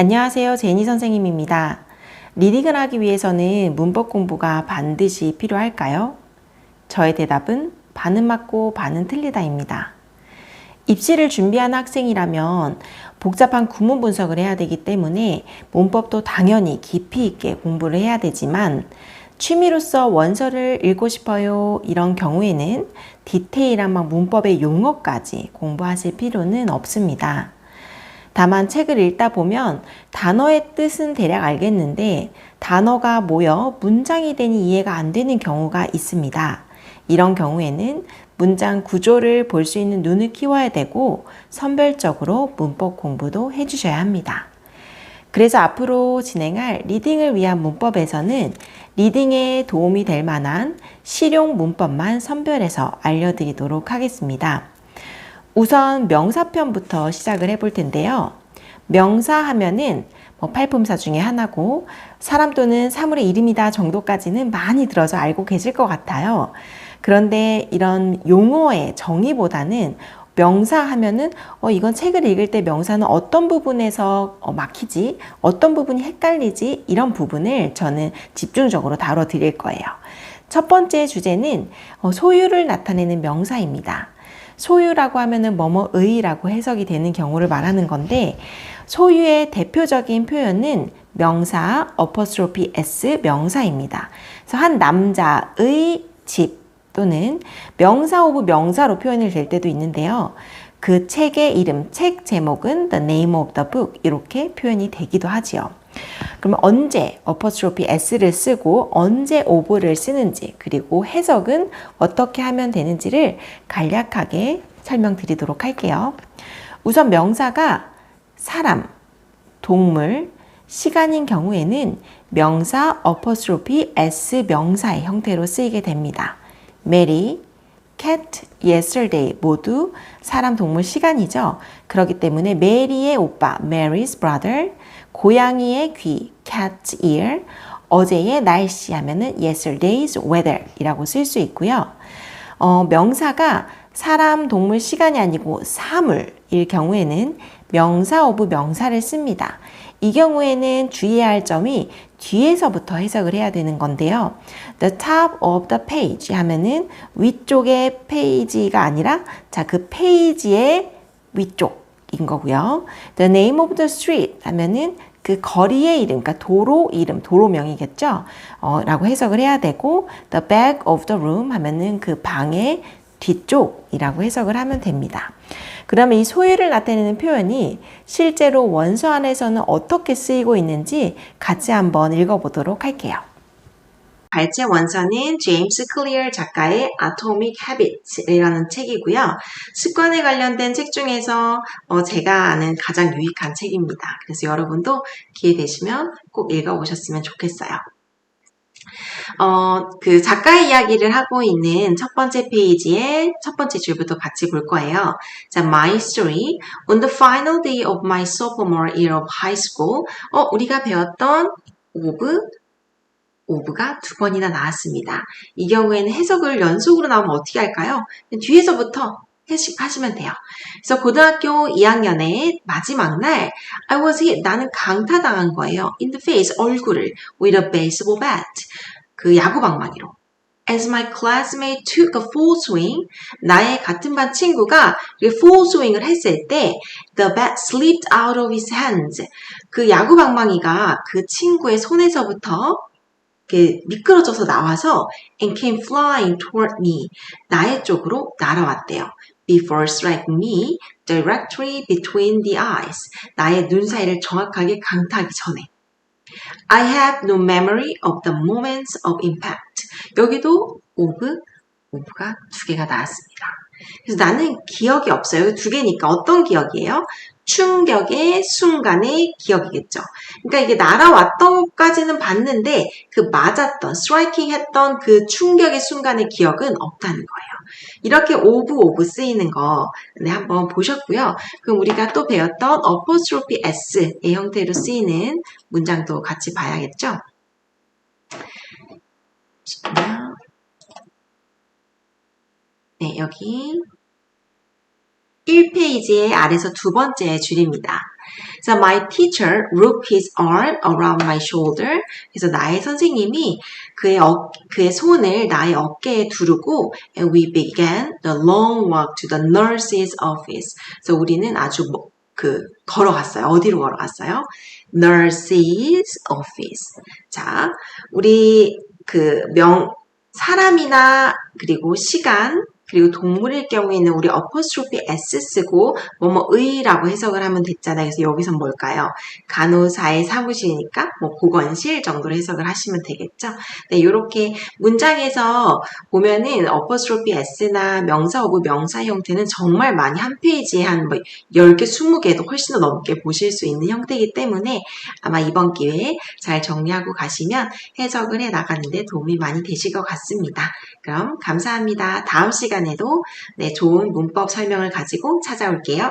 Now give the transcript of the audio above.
안녕하세요. 제니 선생님입니다. 리딩을 하기 위해서는 문법 공부가 반드시 필요할까요? 저의 대답은 반은 맞고 반은 틀리다입니다. 입시를 준비하는 학생이라면 복잡한 구문 분석을 해야 되기 때문에 문법도 당연히 깊이 있게 공부를 해야 되지만 취미로서 원서를 읽고 싶어요. 이런 경우에는 디테일한 막 문법의 용어까지 공부하실 필요는 없습니다. 다만 책을 읽다 보면 단어의 뜻은 대략 알겠는데 단어가 모여 문장이 되니 이해가 안 되는 경우가 있습니다. 이런 경우에는 문장 구조를 볼 수 있는 눈을 키워야 되고 선별적으로 문법 공부도 해주셔야 합니다. 그래서 앞으로 진행할 리딩을 위한 문법에서는 리딩에 도움이 될 만한 실용 문법만 선별해서 알려드리도록 하겠습니다. 우선 명사편부터 시작을 해볼 텐데요. 명사 하면은 뭐 팔품사 중에 하나고 사람 또는 사물의 이름이다 정도까지는 많이 들어서 알고 계실 것 같아요. 그런데 이런 용어의 정의보다는 명사 하면은 어 이건 책을 읽을 때 명사는 어떤 부분에서 어, 막히지 어떤 부분이 헷갈리지 이런 부분을 저는 집중적으로 다뤄 드릴 거예요. 첫 번째 주제는 어, 소유를 나타내는 명사입니다. 소유라고 하면은 뭐뭐의라고 해석이 되는 경우를 말하는 건데 소유의 대표적인 표현은 명사 apostrophe s 명사입니다. 그래서 한 남자의 집 또는 명사 오브 명사로 표현이 될 때도 있는데요. 그 책의 이름, 책 제목은 the name of the book 이렇게 표현이 되기도 하지요. 그러면 언제 apostrophe s를 쓰고 언제 of를 쓰는지 그리고 해석은 어떻게 하면 되는지를 간략하게 설명드리도록 할게요. 우선 명사가 사람, 동물, 시간인 경우에는 명사 apostrophe s 명사의 형태로 쓰이게 됩니다. Mary, cat, yesterday 모두 사람, 동물, 시간이죠. 그렇기 때문에 메리의 오빠, Mary's brother, 고양이의 귀, cat's ear, 어제의 날씨 하면은 yesterday's weather 이라고 쓸 수 있고요. 어, 명사가 사람, 동물, 시간이 아니고 사물일 경우에는 명사 오브 명사를 씁니다. 이 경우에는 주의해야 할 점이 뒤에서부터 해석을 해야 되는 건데요. The top of the page 하면은 위쪽의 페이지가 아니라 자, 그 페이지의 위쪽 인 거고요. The name of the street 하면은 그 거리의 이름, 그러니까 도로 이름, 도로명이겠죠? 어, 라고 해석을 해야 되고, the back of the room 하면은 그 방의 뒤쪽이라고 해석을 하면 됩니다. 그러면 이 소유를 나타내는 표현이 실제로 원서 안에서는 어떻게 쓰이고 있는지 같이 한번 읽어보도록 할게요. 발제 원서는 제임스 클리어 작가의 Atomic Habits이라는 책이고요. 습관에 관련된 책 중에서 어, 제가 아는 가장 유익한 책입니다. 그래서 여러분도 기회 되시면 꼭 읽어보셨으면 좋겠어요. 어, 그 작가의 이야기를 하고 있는 첫 번째 페이지의 첫 번째 줄부터 같이 볼 거예요. 자, my story. On the final day of my sophomore year of high school. 어, 우리가 배웠던 of가 두 번이나 나왔습니다. 이 경우에는 해석을 연속으로 나오면 어떻게 할까요? 뒤에서부터 하시면 돼요. 그래서 고등학교 2학년의 마지막 날 I was hit. 나는 강타당한 거예요. In the face, 얼굴을 with a baseball bat. 그 야구 방망이로. As my classmate took a full swing, 나의 같은 반 친구가 full swing을 했을 때 the bat slipped out of his hands. 그 야구 방망이가 그 친구의 손에서부터 이렇게 미끄러져서 나와서 and came flying toward me. 나의 쪽으로 날아왔대요. Before striking me directly between the eyes. 나의 눈 사이를 정확하게 강타하기 전에. I have no memory of the moments of impact. 여기도 of, of가 두 개가 나왔습니다. 그래서 나는 기억이 없어요. 두 개니까 어떤 기억이에요? 충격의 순간의 기억이겠죠. 그러니까 이게 날아왔던 것까지는 봤는데 그 맞았던, 스트라이킹 했던 그 충격의 순간의 기억은 없다는 거예요. 이렇게 오브 오브 쓰이는 거 네, 한번 보셨고요. 그럼 우리가 또 배웠던 apostrophe s의 형태로 쓰이는 문장도 같이 봐야겠죠. 네, 여기 1페이지의 아래서 두 번째 줄입니다. So my teacher wrapped his arm around my shoulder. 그래서 나의 선생님이 그의 어, 그의 손을 나의 어깨에 두르고 and we began the long walk to the nurse's office. 그래서 우리는 아주 뭐, 그 걸어갔어요. 어디로 걸어갔어요? nurse's office. 자, 우리 그 명 사람이나 그리고 시간 그리고 동물일 경우에는 우리 어퍼스트로피 s 쓰고 뭐뭐의라고 해석을 하면 됐잖아요. 그래서 여기서 뭘까요? 간호사의 사무실이니까 뭐 보건실 정도로 해석을 하시면 되겠죠. 네, 이렇게 문장에서 보면은 어퍼스트로피 s나 명사 오브 명사 형태는 정말 많이 한 페이지에 한 뭐 10개, 20개도 훨씬 더 넘게 보실 수 있는 형태이기 때문에 아마 이번 기회에 잘 정리하고 가시면 해석을 해 나가는데 도움이 많이 되실 것 같습니다. 그럼 감사합니다. 다음 시간에도 네, 좋은 문법 설명을 가지고 찾아올게요.